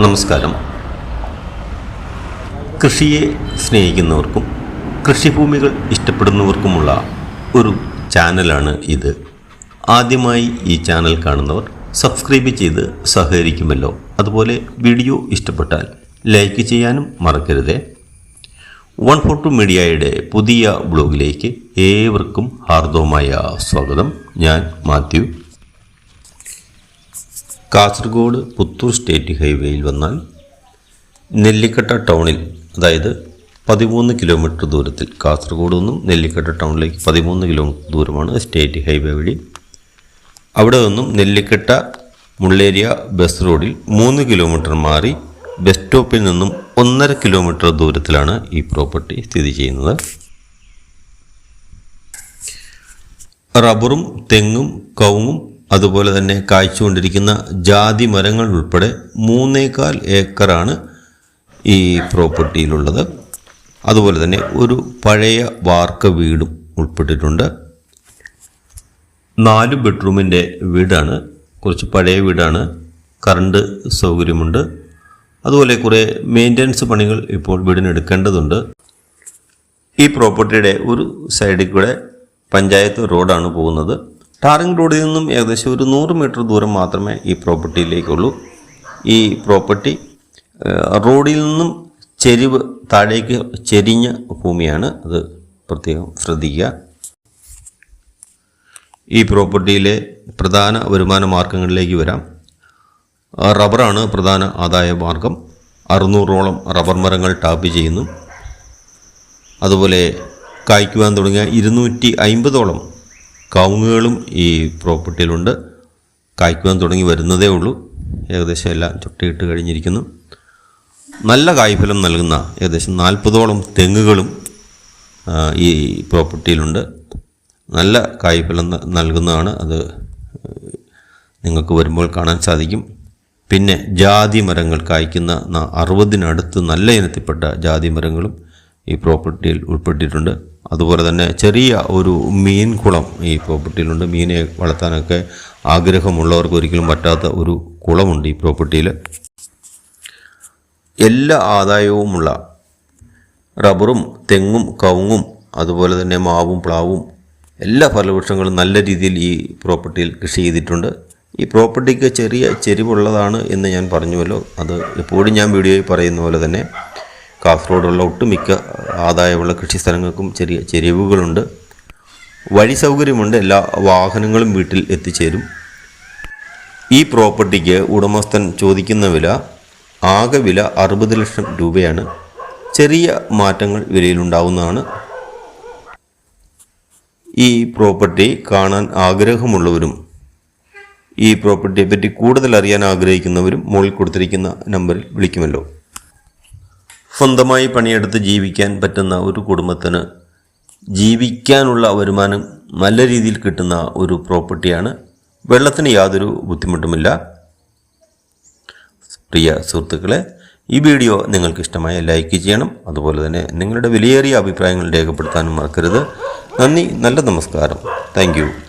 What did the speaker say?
നമസ്കാരം. കൃഷിയെ സ്നേഹിക്കുന്നവർക്കും കൃഷിഭൂമികൾ ഇഷ്ടപ്പെടുന്നവർക്കുമുള്ള ഒരു ചാനലാണ് ഇത്. ആദ്യമായി ഈ ചാനൽ കാണുന്നവർ സബ്സ്ക്രൈബ് ചെയ്ത് സഹകരിക്കുമല്ലോ. അതുപോലെ വീഡിയോ ഇഷ്ടപ്പെട്ടാൽ ലൈക്ക് ചെയ്യാനും മറക്കരുതേ. വൺ ഫോർ ടു മീഡിയയുടെ പുതിയ ബ്ലോഗിലേക്ക് ഏവർക്കും ഹാർദവമായ സ്വാഗതം. ഞാൻ മാത്യു. കാസർഗോഡ് പുത്തൂർ സ്റ്റേറ്റ് ഹൈവേയിൽ വന്നാൽ നെല്ലിക്കട്ട ടൗണിൽ അതായത് പതിമൂന്ന് കിലോമീറ്റർ ദൂരത്തിൽ കാസർഗോഡ് നിന്നും നെല്ലിക്കട്ട ടൗണിലേക്ക് പതിമൂന്ന് കിലോമീറ്റർ ദൂരമാണ് സ്റ്റേറ്റ് ഹൈവേ വഴി. അവിടെ നിന്നും നെല്ലിക്കട്ട മുള്ളേരിയ ബസ് റോഡിൽ മൂന്ന് കിലോമീറ്റർ മാറി ബസ് സ്റ്റോപ്പിൽ നിന്നും ഒന്നര കിലോമീറ്റർ ദൂരത്തിലാണ് ഈ പ്രോപ്പർട്ടി സ്ഥിതി ചെയ്യുന്നത്. റബ്ബറും തെങ്ങും കവുങ്ങും അതുപോലെ തന്നെ കായ്ച്ചുകൊണ്ടിരിക്കുന്ന ജാതി മരങ്ങൾ ഉൾപ്പെടെ മൂന്നേകാൽ ഏക്കറാണ് ഈ പ്രോപ്പർട്ടിയിലുള്ളത്. അതുപോലെ തന്നെ ഒരു പഴയ വാർക്ക വീടും ഉൾപ്പെട്ടിട്ടുണ്ട്. നാല് ബെഡ്റൂമിന്റെ വീടാണ്. കുറച്ച് പഴയ വീടാണ്. കറണ്ട് സൗകര്യമുണ്ട്. അതുപോലെ കുറേ മെയിന്റനൻസ് പണികൾ ഇപ്പോൾ വീടിന് എടുക്കേണ്ടതുണ്ട് ഈ പ്രോപ്പർട്ടിയുടെ ഒരു സൈഡിൽ കൂടെ പഞ്ചായത്ത് റോഡാണ് പോകുന്നത്. ടാറിംഗ് റോഡിൽ നിന്നും ഏകദേശം ഒരു നൂറ് മീറ്റർ ദൂരം മാത്രമേ ഈ പ്രോപ്പർട്ടിയിലേക്കുള്ളൂ. ഈ പ്രോപ്പർട്ടി റോഡിൽ നിന്നും ചെരിവ് താഴേക്ക് ചെരിഞ്ഞ ഭൂമിയാണ്. അത് പ്രത്യേകം ശ്രദ്ധിക്കുക. ഈ പ്രോപ്പർട്ടിയിലെ പ്രധാന വരുമാന മാർഗങ്ങളിലേക്ക് വരാം. റബ്ബറാണ് പ്രധാന ആദായ മാർഗം. അറുന്നൂറോളം റബ്ബർ മരങ്ങൾ ടാപ്പ് ചെയ്യുന്നു. അതുപോലെ കായ്ക്കുവാൻ തുടങ്ങിയ ഇരുന്നൂറ്റി അമ്പതോളം കവുങ്ങുകളും ഈ പ്രോപ്പർട്ടിയിലുണ്ട്. കായ്ക്കുവാൻ തുടങ്ങി വരുന്നതേ ഉള്ളൂ. ഏകദേശം എല്ലാം ചുട്ടിയിട്ട് കഴിഞ്ഞിരിക്കുന്നു. നല്ല കായ്ഫലം നൽകുന്ന ഏകദേശം നാൽപ്പതോളം തെങ്ങുകളും ഈ പ്രോപ്പർട്ടിയിലുണ്ട്. നല്ല കായ്ഫലം നൽകുന്നതാണ്. അത് നിങ്ങൾക്ക് വരുമ്പോൾ കാണാൻ സാധിക്കും. പിന്നെ ജാതി മരങ്ങൾ കായ്ക്കുന്ന അറുപതിനടുത്ത് നല്ല ഇനത്തിൽപ്പെട്ട ജാതി മരങ്ങളും ഈ പ്രോപ്പർട്ടിയിൽ ഉൾപ്പെട്ടിട്ടുണ്ട്. അതുപോലെ തന്നെ ചെറിയ ഒരു മീൻ കുളം ഈ പ്രോപ്പർട്ടിയിലുണ്ട്. മീനെ വളർത്താനൊക്കെ ആഗ്രഹമുള്ളവർക്ക് ഒരിക്കലും പറ്റാത്ത ഒരു കുളമുണ്ട് ഈ പ്രോപ്പർട്ടിയിൽ. എല്ലാ ആദായവുമുള്ള റബ്ബറും തെങ്ങും കവുങ്ങും അതുപോലെ തന്നെ മാവും പ്ലാവും എല്ലാ ഫലവൃക്ഷങ്ങളും നല്ല രീതിയിൽ ഈ പ്രോപ്പർട്ടിയിൽ കൃഷി ചെയ്തിട്ടുണ്ട്. ഈ പ്രോപ്പർട്ടിക്ക് ചെറിയ ചെരിവുള്ളതാണ് എന്ന് ഞാൻ പറഞ്ഞുവല്ലോ. അത് എപ്പോഴും ഞാൻ വീഡിയോയിൽ പറയുന്ന പോലെ തന്നെ കാസർഗോഡുള്ള ഒട്ടുമിക്ക ആദായമുള്ള കൃഷി സ്ഥലങ്ങൾക്കും ചെറിയ ചെരിവുകളുണ്ട്. വഴി സൗകര്യമുണ്ട്. എല്ലാ വാഹനങ്ങളും വീട്ടിൽ എത്തിച്ചേരും. ഈ പ്രോപ്പർട്ടിക്ക് ഉടമസ്ഥൻ ചോദിക്കുന്ന വില ആകെ വില അറുപത് ലക്ഷം രൂപയാണ്. ചെറിയ മാറ്റങ്ങൾ വിലയിലുണ്ടാവുന്നതാണ്. ഈ പ്രോപ്പർട്ടി കാണാൻ ആഗ്രഹമുള്ളവരും ഈ പ്രോപ്പർട്ടിയെപ്പറ്റി കൂടുതൽ അറിയാൻ ആഗ്രഹിക്കുന്നവരും മുകളിൽ കൊടുത്തിരിക്കുന്ന നമ്പറിൽ വിളിക്കുമല്ലോ. സ്വന്തമായി പണിയെടുത്ത് ജീവിക്കാൻ പറ്റുന്ന ഒരു കുടുംബത്തിന് ജീവിക്കാനുള്ള വരുമാനം നല്ല രീതിയിൽ കിട്ടുന്ന ഒരു പ്രോപ്പർട്ടിയാണ്. വെള്ളത്തിന് യാതൊരു ബുദ്ധിമുട്ടുമില്ല. പ്രിയ സുഹൃത്തുക്കളെ ഈ വീഡിയോ നിങ്ങൾക്ക് ഇഷ്ടമായ ലൈക്ക് ചെയ്യണം. അതുപോലെ തന്നെ നിങ്ങളുടെ വിലയേറിയ അഭിപ്രായങ്ങൾ രേഖപ്പെടുത്താനും മറക്കരുത്. നന്ദി നല്ല നമസ്കാരം. താങ്ക്